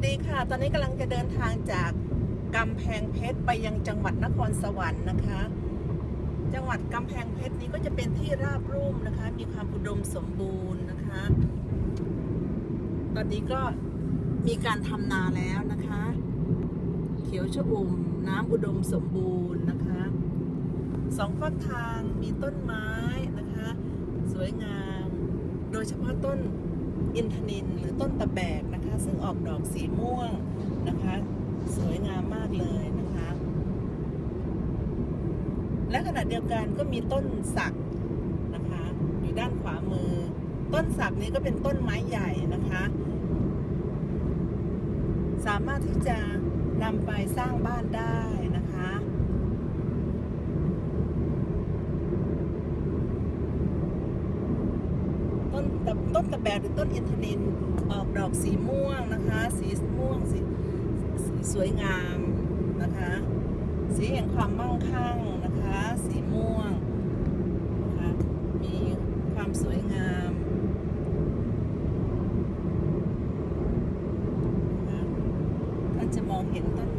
วัสดีค่ะ ตอนนี้กำลังจะเดินทางจากกำแพงเพชรไปยังจังหวัดนครสวรรค์นะคะ จังหวัดกำแพงเพชรนี้ก็จะเป็นที่ราบรุ่มนะคะ มีความอุดมสมบูรณ์นะคะ ตอนนี้ก็มีการทำนาแล้วนะคะ เขียวชอุ่มน้ำอุดมสมบูรณ์นะคะสองฝั่งทางมีต้นไม้นะคะ สวยงาม โดยเฉพาะต้น อินทนินหรือต้นตะแบกนะคะ ซึ่งออกดอกสีม่วงนะคะ สวยงามมากเลยนะคะ และขณะเดียวกันก็มีต้นสักนะคะ อยู่ด้านขวามือ ต้นสักนี้ก็เป็นต้นไม้ใหญ่นะคะ สามารถที่จะนำไปสร้างบ้านได้นะคะ ต้นตะต้นตะแบกหรือต้นอินทนินออกดอกสีม่วงนะคะ สีม่วงสีสีสวยงามนะคะ สีแห่งความมั่งคั่งนะคะ สีม่วงนะคะมีความสวยงามนะะท่านจะมองเห็นต้น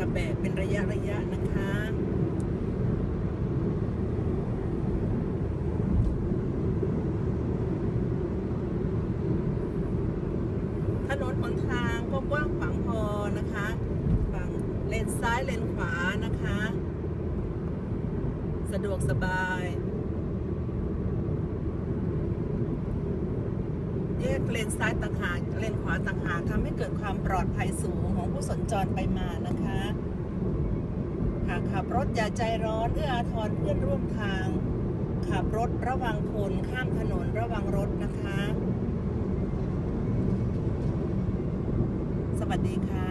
ตะแบกเป็นระยะระยะนะคะ ถนนหนทางก็กว้างขวางพอนะคะฝั่งเลนซ้ายเลนขวานะคะ สะดวกสบาย แยกเลนซ้ายต่างหากเลนขวาต่างหากทำให้เกิดความปลอดภัยสูงของผู้สัญจรไปมานะคะหากขับรถอย่าใจร้อนเอื้ออาทรเพื่อนร่วมทาง ขับรถระวังคนข้ามถนนระวังรถนะคะ วัสดีค่ะ